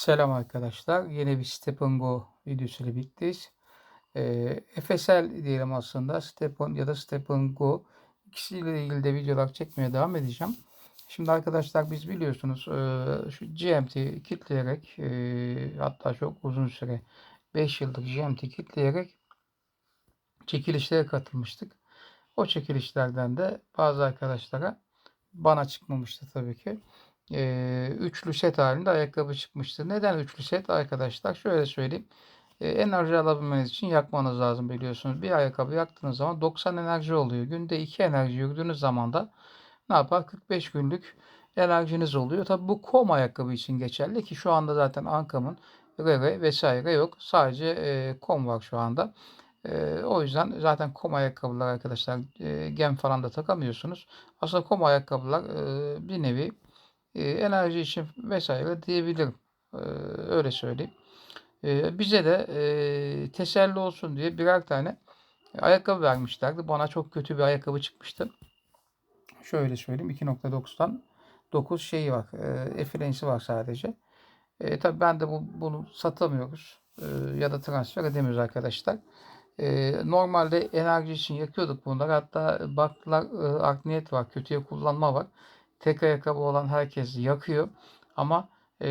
Selam arkadaşlar. Yeni bir Step and Go videosuyla birlikteyiz. Ee, FSL diyelim aslında. Step on ya da Step and Go. İkisiyle ilgili de videolar çekmeye devam edeceğim. Şimdi arkadaşlar biz biliyorsunuz e, şu GMT kitleyerek e, hatta çok uzun süre 5 yıllık GMT kitleyerek çekilişlere katılmıştık. O çekilişlerden de bazı arkadaşlara bana çıkmamıştı tabii ki e, üçlü set halinde ayakkabı çıkmıştır. Neden üçlü set arkadaşlar? Şöyle söyleyeyim. E, enerji alabilmeniz için yakmanız lazım biliyorsunuz. Bir ayakkabı yaktığınız zaman 90 enerji oluyor. Günde 2 enerji yürüdüğünüz zaman da ne yapar? 45 günlük enerjiniz oluyor. Tabi bu kom ayakkabı için geçerli ki şu anda zaten Ankam'ın Reve vesaire yok. Sadece e, kom var şu anda. E, o yüzden zaten kom ayakkabılar arkadaşlar e, gem falan da takamıyorsunuz. Aslında kom ayakkabılar e, bir nevi e, enerji için vesaire diyebilirim. E, öyle söyleyeyim. E, bize de e, teselli olsun diye birer tane ayakkabı vermişlerdi. Bana çok kötü bir ayakkabı çıkmıştı. Şöyle söyleyeyim 2.9'dan 9 şeyi var. E, Efilensi var sadece. E, tabii ben de bu, bunu satamıyoruz. E, ya da transfer edemiyoruz arkadaşlar. E, normalde enerji için yakıyorduk bunları. Hatta baktılar e, art niyet var. Kötüye kullanma var tek ayakkabı olan herkes yakıyor. Ama e,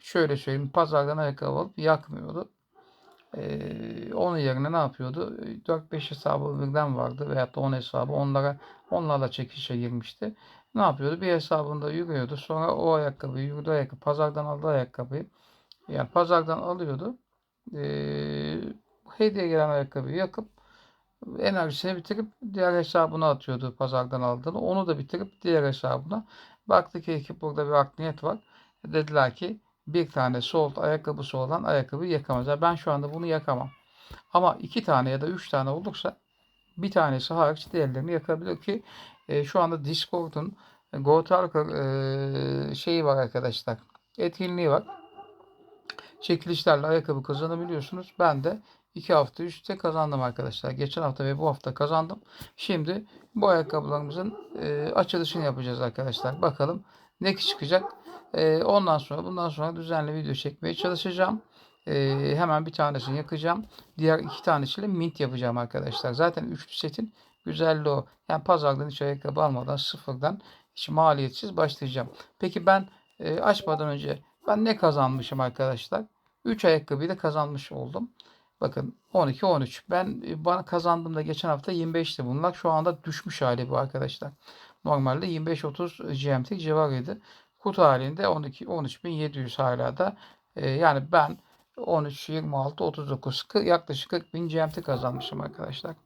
şöyle söyleyeyim pazardan ayakkabı alıp yakmıyordu. E, onun yerine ne yapıyordu? 4-5 hesabı birden vardı veyahut da 10 hesabı onlara onlarla çekişe girmişti. Ne yapıyordu? Bir hesabında yürüyordu. Sonra o ayakkabıyı, yürüdüğü ayakkabı, pazardan aldığı ayakkabıyı yani pazardan alıyordu. E, hediye gelen ayakkabıyı yakıp enerjisini bitirip diğer hesabına atıyordu pazardan aldığını. Onu da bitirip diğer hesabına. Baktı ki ekip burada bir akliyet var. Dediler ki bir tane sold ayakkabısı olan ayakkabı yakamaz. Yani ben şu anda bunu yakamam. Ama iki tane ya da üç tane olursa bir tanesi hariç diğerlerini yakabilir ki e, şu anda Discord'un e, GoTalker e, şeyi var arkadaşlar. Etkinliği var. Çekilişlerle ayakkabı kazanabiliyorsunuz. Ben de 2 hafta üstte kazandım arkadaşlar. Geçen hafta ve bu hafta kazandım. Şimdi bu ayakkabılarımızın e, açılışını yapacağız arkadaşlar. Bakalım ne çıkacak. E, ondan sonra bundan sonra düzenli video çekmeye çalışacağım. E, hemen bir tanesini yakacağım. Diğer iki tanesiyle mint yapacağım arkadaşlar. Zaten üçlü setin güzelliği o. Yani pazardan hiç ayakkabı almadan sıfırdan hiç maliyetsiz başlayacağım. Peki ben e, açmadan önce ben ne kazanmışım arkadaşlar? 3 ayakkabıyı da kazanmış oldum. Bakın 12 13. Ben e, bana kazandığımda geçen hafta 25'ti bunlar. Şu anda düşmüş hali bu arkadaşlar. Normalde 25 30 GMT civarıydı. Kutu halinde 12 13700 hala da. E, yani ben 13 26 39 40, yaklaşık 40 bin GMT kazanmışım arkadaşlar.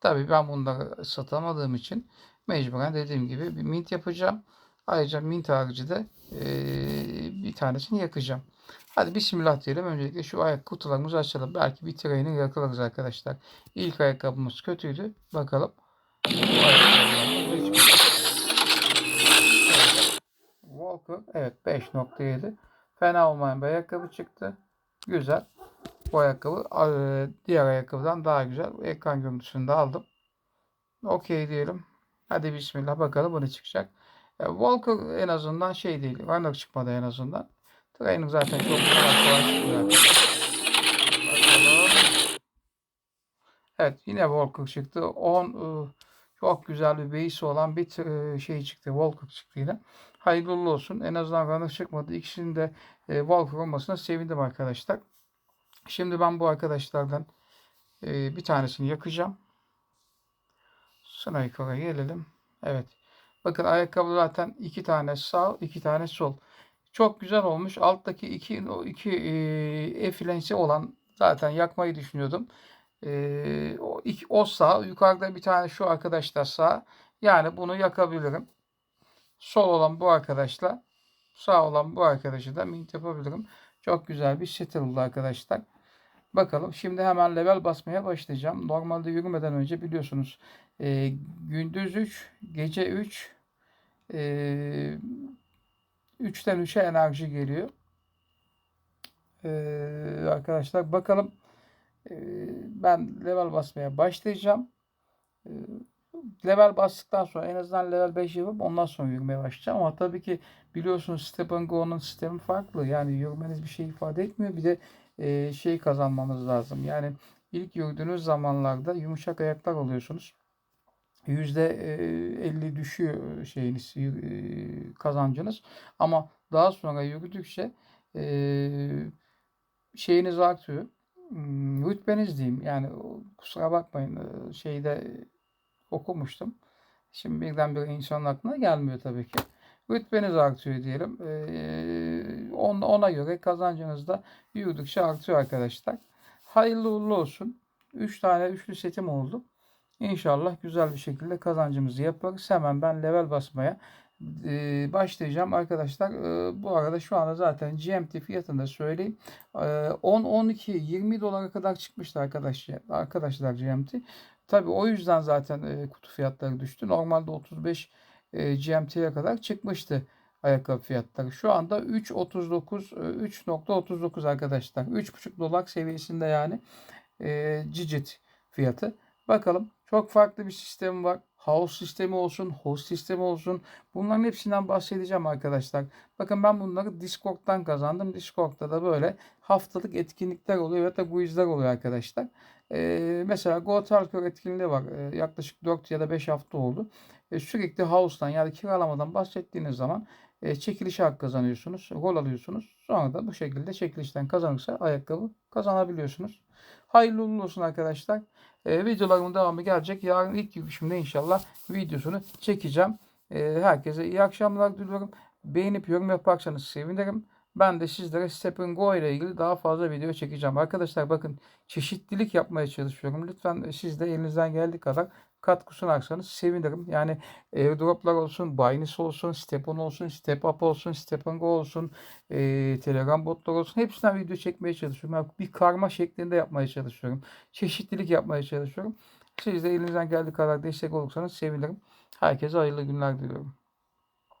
Tabii ben bunları satamadığım için mecburen dediğim gibi bir mint yapacağım. Ayrıca mint harici de e, bir tanesini yakacağım. Hadi bismillah diyelim. Öncelikle şu ayak kutularımızı açalım. Belki bir training yakalarız arkadaşlar. İlk ayakkabımız kötüydü. Bakalım. Walker. Evet 5.7. Fena olmayan bir ayakkabı çıktı. Güzel. Bu ayakkabı diğer ayakkabıdan daha güzel. Ekran görüntüsünü de aldım. Okey diyelim. Hadi bismillah bakalım bu ne çıkacak. Walker en azından şey değil. Runner çıkmadı en azından. Training zaten çok kolay kolay çıkıyor. Evet yine Walker çıktı. 10 ıı, çok güzel bir base olan bir ıı, şey çıktı. Walker çıktı yine. Hayırlı olsun. En azından runner çıkmadı. İkisinin de e, Walker olmasına sevindim arkadaşlar. Şimdi ben bu arkadaşlardan e, bir tanesini yakacağım. Sniper'a gelelim. Evet. Bakın ayakkabı zaten iki tane sağ, iki tane sol. Çok güzel olmuş. Alttaki iki, iki e, F olan zaten yakmayı düşünüyordum. E, o, iki, o sağ. Yukarıda bir tane şu arkadaşlar sağ. Yani bunu yakabilirim. Sol olan bu arkadaşla sağ olan bu arkadaşı da mint yapabilirim. Çok güzel bir set oldu arkadaşlar. Bakalım şimdi hemen level basmaya başlayacağım. Normalde yürümeden önce biliyorsunuz e, gündüz 3, gece 3, e, 3'ten 3'e enerji geliyor. Ee, arkadaşlar bakalım ee, ben level basmaya başlayacağım. Ee, level bastıktan sonra en azından level 5 yapıp ondan sonra yürümeye başlayacağım. Ama tabii ki biliyorsunuz Step and Go'nun sistemi farklı. Yani yürümeniz bir şey ifade etmiyor. Bir de e, şey kazanmanız lazım. Yani ilk yürüdüğünüz zamanlarda yumuşak ayaklar alıyorsunuz. %50 düşüyor şeyiniz e, kazancınız. Ama daha sonra yürüdükçe e, şeyiniz artıyor. Hmm, Rütbeniz diyeyim. Yani kusura bakmayın e, şeyde okumuştum. Şimdi birdenbire insanın aklına gelmiyor tabii ki. Rütbeniz artıyor diyelim. On- ona göre kazancınız da yürüdükçe artıyor arkadaşlar. Hayırlı uğurlu olsun. 3 tane üçlü setim oldu. İnşallah güzel bir şekilde kazancımızı yaparız. Hemen ben level basmaya e, başlayacağım arkadaşlar. E, bu arada şu anda zaten GMT fiyatını da söyleyeyim. E, 10, 12, 20 dolara kadar çıkmıştı arkadaşlar, arkadaşlar GMT. Tabii o yüzden zaten e, kutu fiyatları düştü. Normalde 35 e, GMT'ye kadar çıkmıştı ayakkabı fiyatları. Şu anda 3.39 e, 3.39 arkadaşlar. 3.5 dolar seviyesinde yani e, Cicit fiyatı. Bakalım çok farklı bir sistem var. House sistemi olsun, host sistemi olsun. Bunların hepsinden bahsedeceğim arkadaşlar. Bakın ben bunları Discord'dan kazandım. Discord'da da böyle haftalık etkinlikler oluyor ve de quizler oluyor arkadaşlar. Ee, mesela Go Talker etkinliği var. Ee, yaklaşık 4 ya da 5 hafta oldu. Ee, sürekli house'dan yani kiralamadan bahsettiğiniz zaman e, çekiliş hakkı kazanıyorsunuz. Rol alıyorsunuz. Sonra da bu şekilde çekilişten kazanırsa ayakkabı kazanabiliyorsunuz. Hayırlı uğurlu olsun arkadaşlar. Ee, videolarımın devamı gelecek. Yarın ilk yürüyüşümde inşallah videosunu çekeceğim. Ee, herkese iyi akşamlar diliyorum. Beğenip yorum yaparsanız sevinirim. Ben de sizlere Step and Go ile ilgili daha fazla video çekeceğim. Arkadaşlar bakın çeşitlilik yapmaya çalışıyorum. Lütfen siz de elinizden geldiği kadar katkı sunarsanız sevinirim. Yani airdroplar olsun, Binance olsun, Step On olsun, Step Up olsun, Step and Go olsun, e, Telegram botlar olsun. Hepsinden video çekmeye çalışıyorum. Yani bir karma şeklinde yapmaya çalışıyorum. Çeşitlilik yapmaya çalışıyorum. Siz de elinizden geldiği kadar destek olursanız sevinirim. Herkese hayırlı günler diliyorum.